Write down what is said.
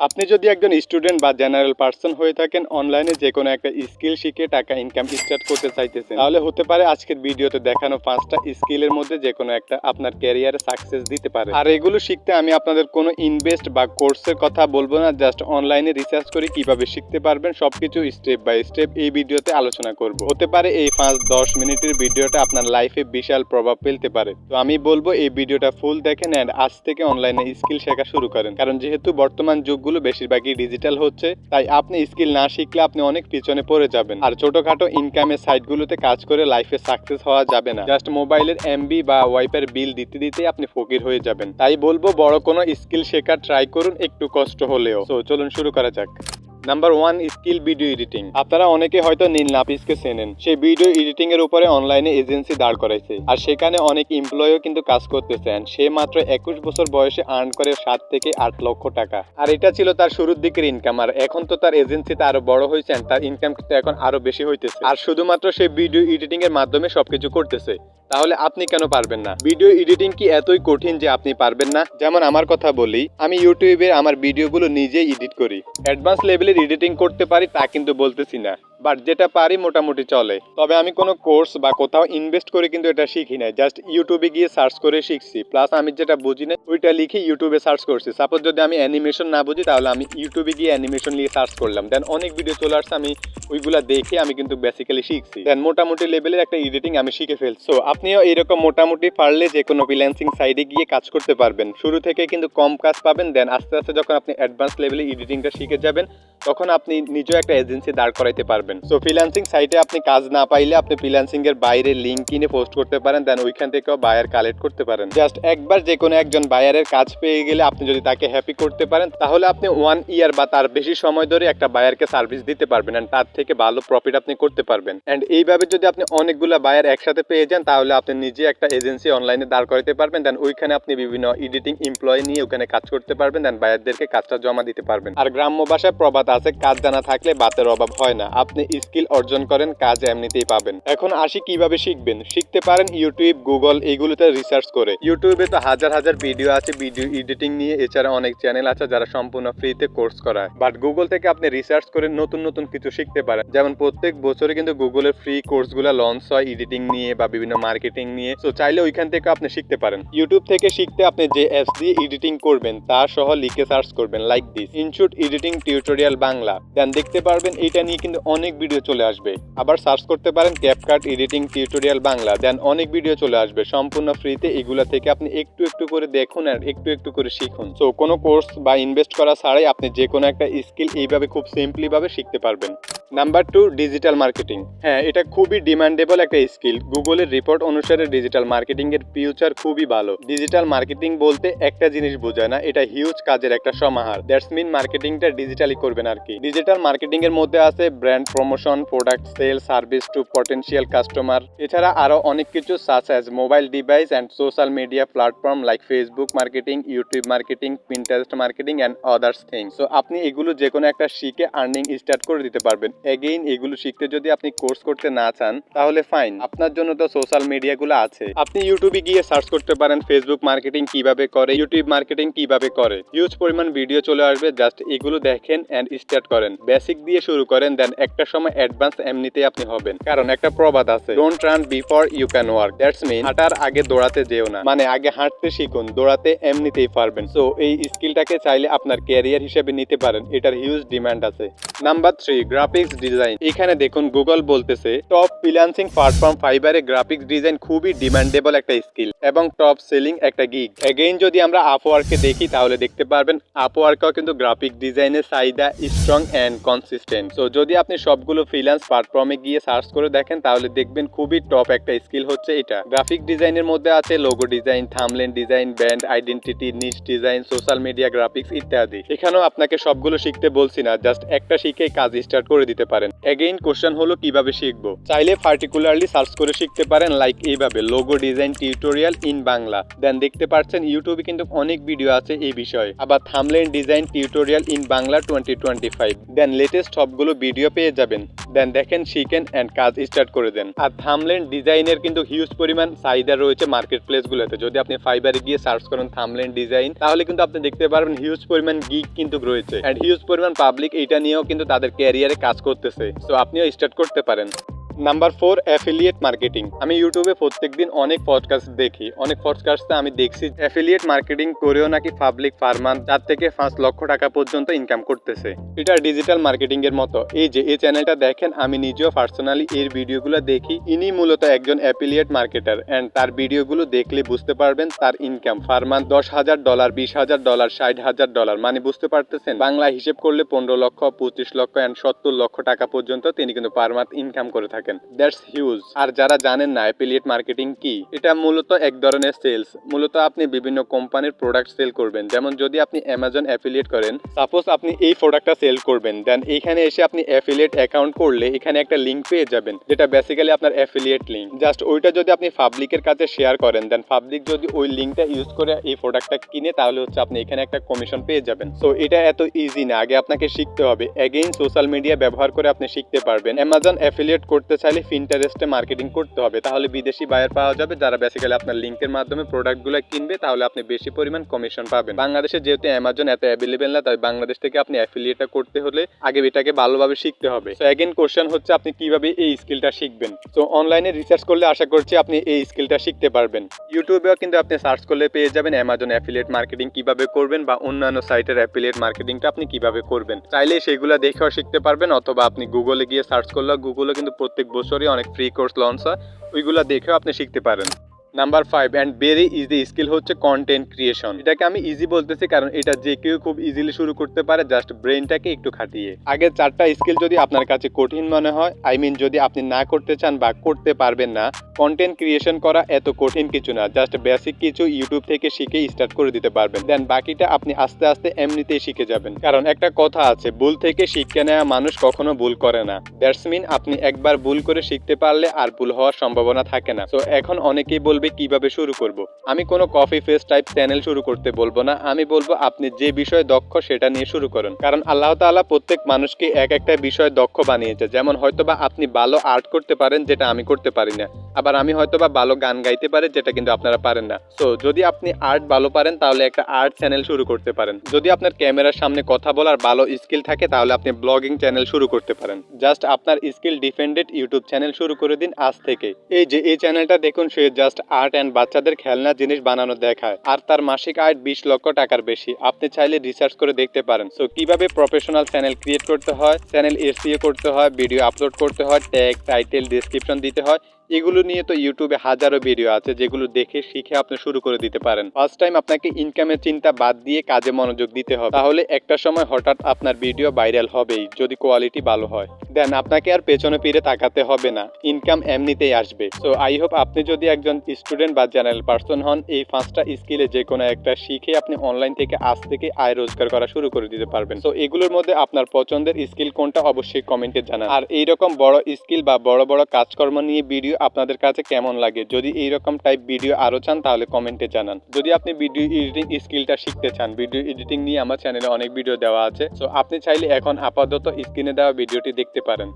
আপনি যদি একজন স্টুডেন্ট বা জেনারেল পার্সন হয়ে থাকেন, অনলাইনে যে কোনো একটা স্কিল শিখে টাকা ইনকাম স্টার্ট করতে চাইতেছেন, তাহলে হতে পারে আজকের ভিডিওতে দেখানো পাঁচটা স্কিলের মধ্যে যে কোনো একটা আপনার ক্যারিয়ারে সাকসেস দিতে পারে। আর এগুলো শিখতে আমি আপনাদের কোনো ইনভেস্ট বা কোর্সের কথা বলব না জাস্ট অনলাইনে রিসার্চ করে কীভাবে শিখতে পারবেন, সবকিছু স্টেপ বাই স্টেপ এই ভিডিওতে আলোচনা করব। হতে পারে এই পাঁচ দশ মিনিটের ভিডিওটা আপনার লাইফে বিশাল প্রভাব ফেলতে পারে। তো আমি বলব এই ভিডিওটা ফুল দেখেন অ্যান্ড আজ থেকে অনলাইনে স্কিল শেখা শুরু করেন। কারণ যেহেতু বর্তমান যুগগুলো বেশিরভাগই ডিজিটাল হচ্ছে, তাই আপনি স্কিল না শিখলে আপনি অনেক পিছনে পড়ে যাবেন। আর ছোটখাটো ইনকামের সাইটগুলোতে কাজ করে লাইফে সাকসেস হওয়া যাবে না। জাস্ট মোবাইলের এমবি বা ওয়াইফাই বিল দিতে দিতে আপনি ফকির হয়ে যাবেন। তাই বলব, বড় কোনো স্কিল শেখার ট্রাই করুন, একটু কষ্ট হলেও। তো চলুন শুরু করা যাক। Number one skill video editing আপনারা অনেকে হয়তো নীল নাপিসকে চেনেন। সেই ভিডিও এডিটিং এর উপরে অনলাইনে এজেন্সি দাঁড় করাইছে। আর সেখানে অনেক এমপ্লয়ও কিন্তু কাজ করতেছেন। সে মাত্র একুশ বছর বয়সে আর্ন করে সাত থেকে আট লক্ষ টাকা। আর এটা ছিল তার শুরুর দিকের ইনকাম আর এখন তো তার এজেন্সিতে আরও বড় হয়েছে and তার ইনকাম কিন্তু এখন আরও বেশি হইতেছে। আর শুধুমাত্র সে ভিডিও এডিটিং এর মাধ্যমে সবকিছু করতেছে। তাহলে আপনি কেন পারবেন না? ভিডিও এডিটিং কি এতই কঠিন যে আপনি পারবেন না? যেমন আমার কথা বলি, আমি ইউটিউবে আমার ভিডিওগুলো নিজেই এডিট করি। অ্যাডভান্স লেভেলের এডিটিং করতে পারি তা কিন্তু বলতেছি না। বাট যেটা পারি মোটামুটি চলে। তবে আমি কোনো কোর্স বা কোথাও ইনভেস্ট করে কিন্তু এটা শিখি নাই। জাস্ট ইউটিউবে গিয়ে সার্চ করে শিখছি। প্লাস আমি যেটা বুঝি না ওইটা লিখে ইউটিউবে সার্চ করছি। সাপোজ যদি আমি অ্যানিমেশন না বুঝি, তাহলে আমি ইউটিউবে গিয়ে অ্যানিমেশন নিয়ে সার্চ করলাম। দেন অনেক ভিডিও চলে আসছে আমি ওইগুলা দেখে আমি কিন্তু বেসিক্যালি শিখছি। দেন মোটামুটি লেভেলের একটা এডিটিং আমি শিখে ফেলছি। সো আপনিও এরকম মোটামুটি পারলে যে কোনো ফ্রিল্যান্সিং সাইডে গিয়ে কাজ করতে পারবেন। শুরু থেকে কিন্তু কম কাজ পাবেন। দেন আস্তে আস্তে যখন আপনি অ্যাডভান্স লেভেলে এডিটিংটা শিখে যাবেন, তখন আপনি নিজেও একটা এজেন্সি দাঁড় করাইতে পারবেন। সো ফ্রিল্যান্সিং সাইটে আপনি কাজ না পাইলে আপনি ফ্রিল্যান্সিং এর বাইরে লিঙ্ক কিনে পোস্ট করতে পারেন দেন ওইখান থেকেও বায়ার কালেক্ট করতে পারেন। জাস্ট একবার যে কোনো একজন বায়ারের কাজ পেয়ে গেলে আপনি যদি তাকে হ্যাপি করতে পারেন, তাহলে আপনি ওয়ান ইয়ার বা তার বেশি সময় ধরে একটা বায়ারকে সার্ভিস দিতে পারবেন অ্যান্ড তার থেকে ভালো প্রফিট আপনি করতে পারবেন। অ্যান্ড এইভাবে যদি আপনি অনেকগুলো বায়ার একসাথে পেয়ে যান, তাহলে আপনি নিজে একটা এজেন্সি অনলাইনে দাঁড় করাতে পারবেন দেন ওইখানে আপনি বিভিন্ন এডিটিং এমপ্লয় নিয়ে ওখানে কাজ করতে পারবেন দেন বায়ারদেরকে কাজটা জমা দিতে পারবেন। আর গ্রাম্য ভাষায় প্রবাদ আছে, কাজ জানা থাকলে বাতের অভাব হয় না। আপনি স্কিল অর্জন করেন, কাজ এমনিতেই পাবেন। এখন আসি কীভাবে শিখবেন। শিখতে পারেন ইউটিউব গুগল এইগুলোতে রিসার্চ করে। ইউটিউবে তো হাজার হাজার ভিডিও আছে ভিডিও এডিটিং নিয়ে। এছাড়া অনেক চ্যানেল আছে যারা সম্পূর্ণ ফ্রিতে কোর্স করায়। বাট গুগল থেকে আপনি রিসার্চ করে নতুন নতুন কিছু শিখতে পারেন। যেমন প্রত্যেক বছরে কিন্তু গুগলের ফ্রি কোর্সগুলো লঞ্চ হয় এডিটিং নিয়ে বা বিভিন্ন মার্কেটিং নিয়ে। তো চাইলে ওইখান থেকে আপনি শিখতে পারেন। ইউটিউব থেকে শিখতে আপনি যে অ্যাপস দিয়ে এডিটিং করবেন, তা সহ লিখে সার্চ করবেন like this InShot editing tutorial Bangla then দেখতে পারবেন, এটা নিয়ে কিন্তু অনেক ভিডিও চলে আসবে। আবার সার্চ করতে পারেন CapCut editing tutorial Bangla then অনেক ভিডিও চলে আসবে। সম্পূর্ণ ফ্রিতে এগুলা থেকে আপনি একটু একটু করে দেখুন আর একটু একটু করে শিখুন। তো কোনো কোর্স বা ইনভেস্ট করা ছাড়াই আপনি যে কোনো একটা স্কিল এইভাবে খুব সিম্পলিভাবে শিখতে পারবেন। নাম্বার টু ডিজিটাল মার্কেটিং হ্যাঁ এটা খুবই ডিমান্ডেবল একটা স্কিল গুগলের রিপোর্ট অনুসারে ডিজিটাল মার্কেটিং এর ফিউচার খুবই ভালো। ডিজিটাল মার্কেটিং বলতে একটা জিনিস বোঝায় না, এটা হিউজ কাজের একটা সমাহার। দ্যাটস মিন মার্কেটিংটা ডিজিটালি করবেন আর কি। ডিজিটাল মার্কেটিং এর মধ্যে আছে brand promotion product sale service to potential customer এছাড়া আরও অনেক কিছু such mobile device and social media platform like Facebook marketing YouTube marketing Pinterest marketing and others thing so আপনি এগুলো যে কোনো একটা শিখে আর্নিং স্টার্ট করে দিতে পারবেন। এগেইন এগুলো শিখতে যদি আপনি কোর্স করতে না চান, তাহলে ফাইন আপনার জন্য তো সোশ্যাল মিডিয়াগুলো আছে। আপনি ইউটিউবে গিয়ে সার্চ করতে পারেন ফেসবুক মার্কেটিং কীভাবে করে ইউটিউব মার্কেটিং কীভাবে করে। হিউজ পরিমাণ ভিডিও চলে আসবে জাস্ট এগুলো দেখেন অ্যান্ড স্টার্ট করেন। বেসিক দিয়ে শুরু করেন দেন একটা সময় অ্যাডভান্স এমনিতেই আপনি হবেন। কারণ একটা প্রবাদ আছে don't run before you can work that's mean হাঁটার আগে দৌড়াতে যেও না। মানে আগে হাঁটতে শিখুন, দৌড়াতে এমনিতেই পারবেন। সো এই স্কিলটাকে চাইলে আপনার ক্যারিয়ার হিসেবে নিতে পারেন। এটার হিউজ ডিমান্ড আছে। নাম্বার থ্রি গ্রাফিক্স ডিজাইন এখানে দেখুন গুগল বলতেছে টপ ফ্রিল্যান্সিং প্ল্যাটফর্ম ফাইবারে গ্রাফিক্স ডিজাইন খুবই ডিমান্ডেবল একটা স্কিল এবং টপ সেলিং একটা গিগ এগেইন যদি আমরা আপওয়ার্কে দেখি, তাহলে দেখতে পারবেন আপওয়ার্কেও কিন্তু গ্রাফিক ডিজাইনের চাহিদা স্ট্রং অ্যান্ড কনসিস্টেন্ট সো যদি আপনি সবগুলো ফ্রিল্যান্স প্ল্যাটফর্মে গিয়ে সার্চ করে দেখেন, তাহলে দেখবেন খুবই টপ একটা স্কিল হচ্ছে এটা। গ্রাফিক ডিজাইনের মধ্যে আছে logo design thumbnail design brand identity niche design social media graphics ইত্যাদি। এখানেও আপনাকে সবগুলো শিখতে বলছি না জাস্ট একটা শিখে কাজ স্টার্ট করে দিতে পারেন। এগেইন কোশ্চেন হলো, কীভাবে শিখব? চাইলে পার্টিকুলারলি সার্চ করে শিখতে পারেন লাইক এইভাবে logo design tutorial in Bangla. Then দেখতে পাচ্ছেন ইউটিউবে কিন্তু অনেক ভিডিও আছে এই বিষয়ে। আবার thumbnail design tutorial in Bangla twenty twenty five then latest সবগুলো ভিডিও পেয়ে যাবেন। দেন দেখেন, শিখেন অ্যান্ড কাজ স্টার্ট করে দেন। আর থামলেন ডিজাইনের কিন্তু হিউজ পরিমাণ চাহিদা রয়েছে মার্কেট প্লেসগুলোতে যদি আপনি ফাইবারে গিয়ে সার্চ করেন থামলেন ডিজাইন তাহলে কিন্তু আপনি দেখতে পারবেন হিউজ পরিমাণ গিগ কিন্তু রয়েছে। অ্যান্ড হিউজ পরিমাণ পাবলিক এটা নিয়েও কিন্তু তাদের ক্যারিয়ারে কাজ করতেছে। সো আপনিও স্টার্ট করতে পারেন। নাম্বার ফোর অ্যাফিলিয়েট মার্কেটিং আমি ইউটিউবে প্রত্যেকদিন অনেক পডকাস্ট দেখি। অনেক পডকাস্টে আমি দেখছি অ্যাফিলিয়েট মার্কেটিং করেও নাকি পাবলিক ফার্মান চার থেকে পাঁচ লক্ষ টাকা পর্যন্ত ইনকাম করতেছে। এটা ডিজিটাল মার্কেটিং এর মতো। এই যে, এই চ্যানেলটা দেখেন, আমি নিজেও পার্সোনালি এর ভিডিওগুলো দেখি। ইনি মূলত একজন অ্যাফিলিয়েট মার্কেটার অ্যান্ড তার ভিডিওগুলো দেখলে বুঝতে পারবেন তার ইনকাম ফার্মান দশ হাজার ডলার বিশ হাজার ডলার ষাট হাজার ডলার মানে বুঝতে পারতেছেন? বাংলা হিসেব করলে পনেরো লক্ষ, পঁচিশ লক্ষ অ্যান্ড সত্তর লক্ষ টাকা পর্যন্ত তিনি কিন্তু পার মান্থ ইনকাম করে থাকেন। দ্যাটস হিউজ আর যারা জানেন না অ্যাফিলিয়েট মার্কেটিং কি? এটা মূলত এক ধরনের সেলস মূলত আপনি বিভিন্ন কোম্পানির প্রোডাক্ট সেল করবেন। যেমন যদি আপনি অ্যামাজন অ্যাফিলিয়েট করেন সাপোজ আপনি এই প্রোডাক্টটা সেল করবেন দেন এইখানে এসে আপনি অ্যাফিলিয়েট অ্যাকাউন্ট করলে এখানে একটা লিঙ্ক পেয়ে যাবেন, যেটা বেসিক্যালি আপনার অ্যাফিলিয়েট লিঙ্ক জাস্ট ওইটা যদি আপনি পাবলিকের কাছে শেয়ার করেন দেন পাবলিক যদি ওই লিঙ্কটা ইউজ করে এই প্রোডাক্টটা কিনে, তাহলে হচ্ছে আপনি এখানে একটা কমিশন পেয়ে যাবেন। সো এটা এত ইজি না। আগে আপনাকে শিখতে হবে। অ্যাগেইন সোশ্যাল মিডিয়া ব্যবহার করে আপনি শিখতে পারবেন। অ্যামাজন অ্যাফিলিয়েট করতে চাইলে ফিন্টারেস্টে মার্কেটিং করতে হবে। তাহলে বিদেশি বায়ার পাওয়া যাবে যারা বেসিক্যালি আপনার লিঙ্কের মাধ্যমে প্রোডাক্টগুলো কিনবে, তাহলে আপনি বেশি পরিমাণ কমিশন পাবেন। বাংলাদেশে যেহেতু অ্যামাজন এত অ্যাভেলেবেল না, তাই বাংলাদেশ থেকে আপনি অ্যাফিলিয়েটটা করতে হলে আগে এটাকে ভালোভাবে শিখতে হবে। সো অ্যাগেন কোশ্চেন হচ্ছে আপনি কীভাবে এই স্কিলটা শিখবেন? তো অনলাইনে রিসার্চ করলে আশা করছি আপনি এই স্কিলটা শিখতে পারবেন। ইউটিউবেও কিন্তু আপনি সার্চ করলে পেয়ে যাবেন অ্যামাজন অ্যাফিলিয়েট মার্কেটিং কীভাবে করবেন বা অন্যান্য সাইটের অ্যাফিলিয়েট মার্কেটিংটা আপনি কীভাবে করবেন। চাইলে সেগুলো দেখেও শিখতে পারবেন, অথবা আপনি গুগলে গিয়ে সার্চ করলে গুগলে কিন্তু প্রত্যেক বছরই অনেক ফ্রি কোর্স লঞ্চ হয় ওইগুলো দেখেও আপনি শিখতে পারেন। Number five and very easy skill হচ্ছে কন্টেন্ট ক্রিয়েশন এটাকে আমি ইজি বলতেছি কারণ এটা যে কেউ খুব ইজিলি শুরু করতে পারে জাস্ট ব্রেনটাকে একটু খাটিয়ে। আগে চারটা স্কিল যদি আপনার কাছে কঠিন মনে হয় আই মিন যদি আপনি না করতে চান বা করতে পারবেন না কন্টেন্ট ক্রিয়েশন করা এত কঠিন কিছু না জাস্ট বেসিক কিছু ইউটিউব থেকে শিখে স্টার্ট করে দিতে পারবেন। দেন বাকিটা আপনি আস্তে আস্তে এমনিতেই শিখে যাবেন। কারণ একটা কথা আছে, ভুল থেকে শিক্ষা নেওয়া মানুষ কখনো ভুল করে না। দ্যাটস মিন আপনি একবার ভুল করে শিখতে পারলে আর ভুল হওয়ার সম্ভাবনা থাকে না। তো এখন অনেকেই বলবে কীভাবে শুরু করব? আমি কোনো কফি ফেস টাইপ চ্যানেল শুরু করতে বলব না। আমি বলব, আপনি যে বিষয়ে দক্ষ সেটা নিয়ে শুরু করুন। কারণ আল্লাহ তালা প্রত্যেক মানুষকে এক একটা বিষয়ে দক্ষ বানিয়েছে। যেমন হয়তোবা আপনি ভালো আর্ট করতে পারেন, যেটা আমি করতে পারি না। আবার আমি হয়তো বা ভালো গান গাইতে পারি, যেটা কিন্তু আপনারা পারেন না। সো যদি আপনি আর্ট ভালো পারেন, তাহলে একটা আর্ট চ্যানেল শুরু করতে পারেন। যদি আপনার ক্যামেরার সামনে কথা বলার ভালো স্কিল থাকে, তাহলে আপনি ব্লগিং চ্যানেল শুরু করতে পারেন। জাস্ট আপনার স্কিল ডিফেন্ডেড ইউটিউব চ্যানেল শুরু করে দিন আজ থেকে। এই যে, এই চ্যানেলটা দেখুন, সে জাস্ট আর্ট অ্যান্ড বাচ্চাদের খেলনা জিনিস বানানো দেখায়। আর তার মাসিক আয় বিশ লক্ষ টাকার বেশি। আপনি চাইলে রিসার্চ করে দেখতে পারেন। সো কীভাবে প্রফেশনাল চ্যানেল ক্রিয়েট করতে হয়? চ্যানেল এসিও করতে হয় ভিডিও আপলোড করতে হয় ট্যাগ টাইটেল ডিসক্রিপশন দিতে হয়। এগুলো নিয়ে তো ইউটিউবে হাজারো ভিডিও আছে, যেগুলো দেখে শিখে আপনি শুরু করে দিতে পারেন। ফার্স্ট টাইম আপনাকে ইনকামের চিন্তা বাদ দিয়ে কাজে মনোযোগ দিতে হবে। তাহলে একটা সময় হঠাৎ আপনার ভিডিও ভাইরাল হবেই, যদি কোয়ালিটি ভালো হয়। দেন আপনাকে আর পেছনে ফিরে তাকাতে হবে না। ইনকাম এমনিতেই আসবে। সো আই হোপ আপনি যদি একজন স্টুডেন্ট বা জেনারেল পার্সন হন, এই পাঁচটা স্কিলে যে কোনো একটা শিখে আপনি অনলাইন থেকে আজ থেকে আয় রোজগার করা শুরু করে দিতে পারবেন। তো এগুলোর মধ্যে আপনার পছন্দের স্কিল কোনটা অবশ্যই কমেন্টে জানান। আর এইরকম বড় স্কিল বা বড় বড় কাজকর্ম নিয়ে ভিডিও আপনাদের কাছে কেমন লাগে? যদি এইরকম টাইপ ভিডিও আরও চান, তাহলে কমেন্টে জানান। যদি আপনি ভিডিও এডিটিং স্কিলটা শিখতে চান ভিডিও এডিটিং নিয়ে আমার চ্যানেলে অনেক ভিডিও দেওয়া আছে। সো আপনি চাইলে এখন আপাতত স্ক্রিনে দেওয়া ভিডিওটি দেখতে পারেন।